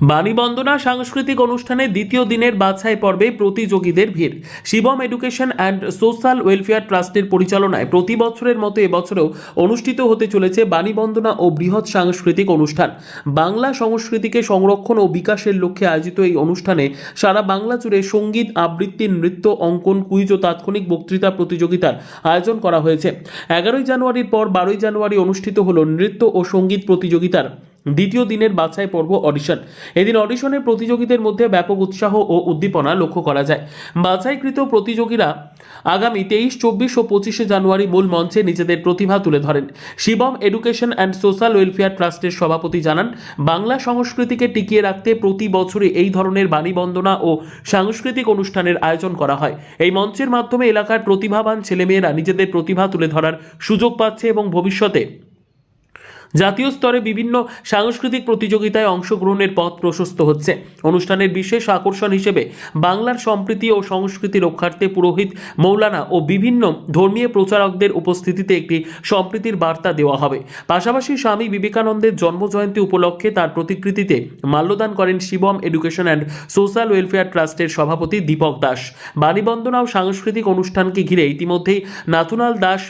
বাণীবন্দনা সাংস্কৃতিক অনুষ্ঠানে দ্বিতীয় দিনের বাছাই পর্বে প্রতিযোগীদের ভিড়। Shivam education and social welfare ট্রাস্টের পরিচালনায় প্রতি বছরের মতো এবছরেও অনুষ্ঠিত হতে চলেছে বাণীবন্দনা ও বৃহৎ সাংস্কৃতিক অনুষ্ঠান। বাংলা সংস্কৃতিকে সংরক্ষণ ও বিকাশের লক্ষ্যে আয়োজিত এই অনুষ্ঠানে সারা বাংলা জুড়ে সংগীত, আবৃত্তি, নৃত্য, অঙ্কন, কুইজ ও তাৎক্ষণিক বক্তৃতা প্রতিযোগিতার আয়োজন করা হয়েছে। এগারোই জানুয়ারির পর বারোই জানুয়ারি অনুষ্ঠিত হল নৃত্য ও সংগীত প্রতিযোগিতার দ্বিতীয় দিনের বাছাই পর্ব অডিশন এদিন অডিশনের প্রতিযোগীদের মধ্যে ব্যাপক উৎসাহ ও উদ্দীপনা লক্ষ্য করা যায়। বাছাইকৃত প্রতিযোগীরা আগামী তেইশ, চব্বিশ ও পঁচিশে জানুয়ারি মূল মঞ্চে নিজেদের প্রতিভা তুলে ধরেন। Shivam education and social welfare ট্রাস্টের সভাপতি জানান, বাংলা সংস্কৃতিকে টিকিয়ে রাখতে প্রতি বছরে এই ধরনের বাণীবন্দনা ও সাংস্কৃতিক অনুষ্ঠানের আয়োজন করা হয়। এই মঞ্চের মাধ্যমে এলাকার প্রতিভাবান ছেলেমেয়েরা নিজেদের প্রতিভা তুলে ধরার সুযোগ পাচ্ছে এবং ভবিষ্যতে জাতীয় স্তরে বিভিন্ন সাংস্কৃতিক প্রতিযোগিতায় অংশগ্রহণের পথ প্রশস্ত হচ্ছে। অনুষ্ঠানের বিশেষ আকর্ষণ হিসেবে বাংলার সম্প্রীতি ও সংস্কৃতি রক্ষার্থে পুরোহিত মৌলানা ও বিভিন্ন ধর্মীয় প্রচারকদের উপস্থিতিতে একটি সম্প্রীতির বার্তা দেওয়া হবে। পাশাপাশি স্বামী বিবেকানন্দের জন্মজয়ন্তী উপলক্ষে তার প্রতিকৃতিতে মাল্যদান করেন Shivam education and social welfare ট্রাস্টের সভাপতি দীপক দাস। বাণীবন্দনা ও সাংস্কৃতিক অনুষ্ঠানকে ঘিরে ইতিমধ্যেই নাথুনাল দাস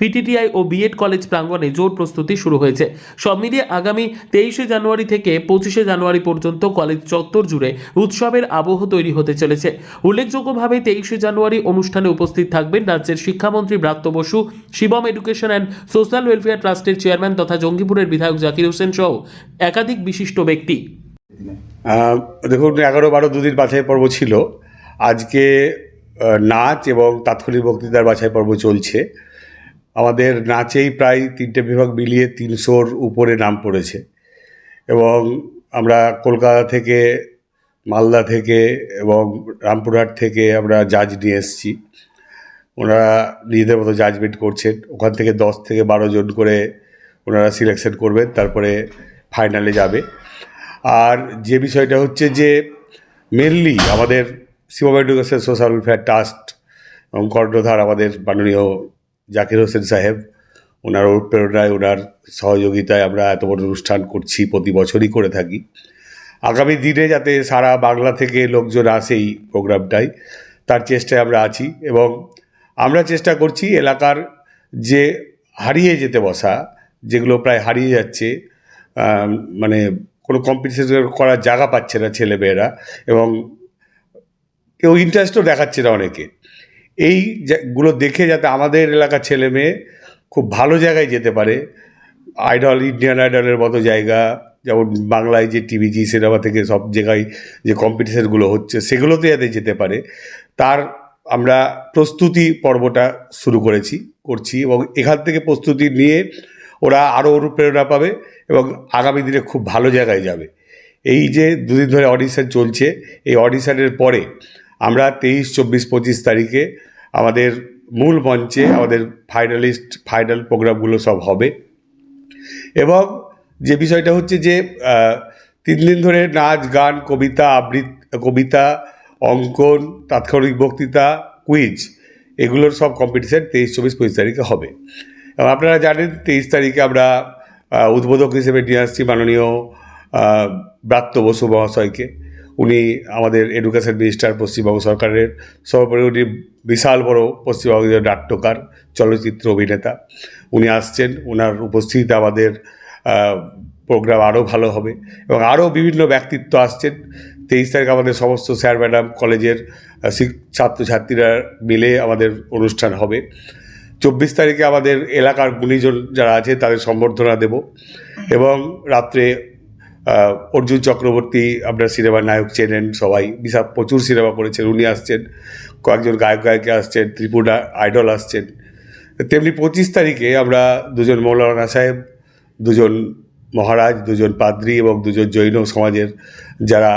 পিটিটিআই ও বিএড কলেজ প্রাঙ্গণে জোর প্রস্তুতি শুরু হয়েছে। সব মিলিয়ে আগামী তেইশে জানুয়ারি থেকে পঁচিশে জানুয়ারি পর্যন্ত কলেজ চত্বর জুড়ে উৎসবের আবহ তৈরি হতে চলেছে। উল্লেখযোগ্যভাবে তেইশে জানুয়ারি অনুষ্ঠানে উপস্থিত থাকবেন রাজ্যের শিক্ষামন্ত্রী Bratya Basu, Shivam education and social welfare ট্রাস্টের চেয়ারম্যান তথা জঙ্গিপুরের বিধায়ক জাকির হোসেন সহ একাধিক বিশিষ্ট ব্যক্তি। দেখুন, এগারো বারো দুদিন বাছাই পর্ব ছিল। আজকে নাচ এবং তাৎক্ষণিক বক্তৃতার বাছাই পর্ব চলছে। আমাদের নাচেই প্রায় তিনটে বিভাগ মিলিয়ে তিনশোর উপরে নাম পড়েছে। এবং আমরা কলকাতা থেকে, মালদা থেকে এবং রামপুরহাট থেকে আমরা জাজ নিয়ে এসেছি। ওনারা নিজেদের মতো জাজমেন্ট করছেন। ওখান থেকে দশ থেকে বারো জন করে ওনারা সিলেকশন করবেন, তারপরে ফাইনালে যাবে। আর যে বিষয়টা হচ্ছে যে মেনলি আমাদের Shivam education social welfare trust এবং কর্ণধার আমাদের মাননীয় জাকির হোসেন সাহেব, ওনার অনুপ্রেরণায়, ওনার সহযোগিতায় আমরা এত বড় অনুষ্ঠান করছি, প্রতি বছরই করে থাকি। আগামী দিনে যাতে সারা বাংলা থেকে লোকজন আসে এই প্রোগ্রামটায়, তার চেষ্টায় আমরা আছি এবং আমরা চেষ্টা করছি এলাকার যে হারিয়ে যেতে বসা, যেগুলো প্রায় হারিয়ে যাচ্ছে মানে কোনো কম্পিটিশন করার জায়গা পাচ্ছে না ছেলেমেয়েরা এবং কেউ ইন্টারেস্টও দেখাচ্ছে না অনেকে। এই যা- গুলো দেখে যাতে আমাদের এলাকার ছেলে মেয়ে খুব ভালো জায়গায় যেতে পারে। আইডল ইন্ডিয়ান আইডলের মতো জায়গা, যেমন বাংলায় যে টিভি জি সিনেমা থেকে সব জায়গায় যে কম্পিটিশানগুলো হচ্ছে, সেগুলোতে যাতে যেতে পারে। তার আমরা প্রস্তুতি পর্বটা শুরু করেছি, করছি এবং এখান থেকে প্রস্তুতি নিয়ে ওরা আরও অনুপ্রেরণা পাবে এবং আগামী দিনে খুব ভালো জায়গায় যাবে। এই যে দুদিন ধরে অডিশন চলছে, এই অডিশনের পরে আমরা তেইশ, চব্বিশ, পঁচিশ তারিখে আমাদের মূল মঞ্চে আমাদের ফাইনালিস্ট ফাইনাল প্রোগ্রামগুলো সব হবে। এবং যে বিষয়টা হচ্ছে যে তিন দিন ধরে নাচ, গান, কবিতা, আবৃত্তি, কবিতা, অঙ্কন, তাৎক্ষণিক বক্তৃতা কুইজ এগুলোর সব কম্পিটিশান তেইশ, চব্বিশ, পঁচিশ তারিখে হবে। এবং আপনারা জানেন, তেইশ তারিখে আমরা উদ্বোধক হিসেবে নিয়ে আসছি মাননীয় ব্রাত্য বসু মহাশয়কে। উনি আমাদের এডুকেশন মিনিস্টার পশ্চিমবঙ্গ সরকারের সর্বোপরি উনি বিশাল বড় পশ্চিমবঙ্গের নাট্যকার, চলচ্চিত্র অভিনেতা। উনি আসছেন ওনার উপস্থিতিতে আমাদের প্রোগ্রাম আরও ভালো হবে এবং আরও বিভিন্ন ব্যক্তিত্ব আসছেন। তেইশ তারিখ আমাদের সমস্ত স্যার ম্যাডাম কলেজের ছাত্রছাত্রীরা মিলে আমাদের অনুষ্ঠান হবে। চব্বিশ তারিখে আমাদের এলাকার গুণীজন যারা আছে তাদের সম্বর্ধনা দেব এবং রাত্রে অর্জুন চক্রবর্তী আপনার সিনেমার নায়ক চেনেন সবাই, বিশাল প্রচুর সিনেমা করেছেন, উনি আসছেন, কয়েকজন গায়ক গায়িকা আসছেন, ত্রিপুরা আইডল আসছেন। তেমনি পঁচিশ তারিখে আমরা দুজন মৌলানা সাহেব, দুজন মহারাজ, দুজন পাদ্রী এবং দুজন জৈন সমাজের যারা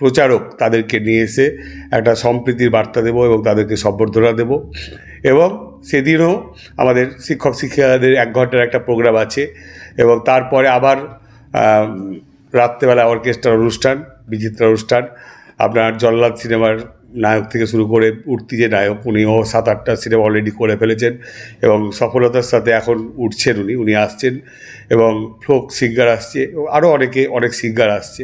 প্রচারক তাদেরকে নিয়ে এসে একটা সম্প্রীতির বার্তা দেব এবং তাদেরকে সম্বর্ধনা দেব। এবং সেদিনও আমাদের শিক্ষক শিক্ষিকাদের এক ঘণ্টার একটা প্রোগ্রাম আছে এবং তারপরে আবার রাত্রেবেলা অর্কেস্ট্রার অনুষ্ঠান বিচিত্রা অনুষ্ঠান। আপনার জল্লাদ সিনেমার নায়ক থেকে শুরু করে উঠতি যে নায়ক উনিও সাত আটটা সিনেমা অলরেডি করে ফেলেছেন এবং সফলতার সাথে এখন উঠছেন উনি উনি আসছেন এবং ফোক সিঙ্গার আসছে আরও অনেকে, অনেক সিঙ্গার আসছে।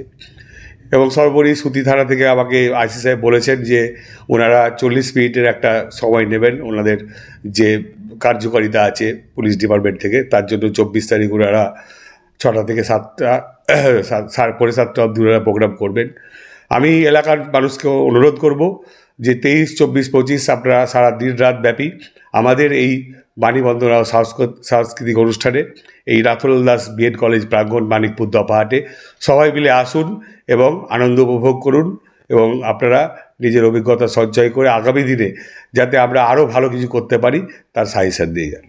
এবং সর্বোপরি সুতি থানা থেকে আমাকে আইসি সাহেব বলেছেন যে ওনারা চল্লিশ মিনিটের একটা সময় নেবেন, ওনাদের যে কার্যকারিতা আছে পুলিশ ডিপার্টমেন্ট থেকে, তার জন্য চব্বিশ তারিখ ওনারা ছটা থেকে সাতটা পৌনে সাতটা অবধি ওনারা প্রোগ্রাম করবেন। আমি এলাকার মানুষকে অনুরোধ করব যে তেইশ, চব্বিশ, পঁচিশ আপনারা সারা দিন রাত ব্যাপী আমাদের এই বাণীবন্দনা সাংস্কৃতিক অনুষ্ঠানে এই রাতুল দাস বিএড কলেজ প্রাঙ্গণ মানিকপুর দপাহাটে সবাই মিলে আসুন এবং আনন্দ উপভোগ করুন এবং আপনারা নিজের অভিজ্ঞতা সঞ্চয় করে আগামী দিনে যাতে আমরা আরও ভালো কিছু করতে পারি, তার সাজেশন দিয়ে যান।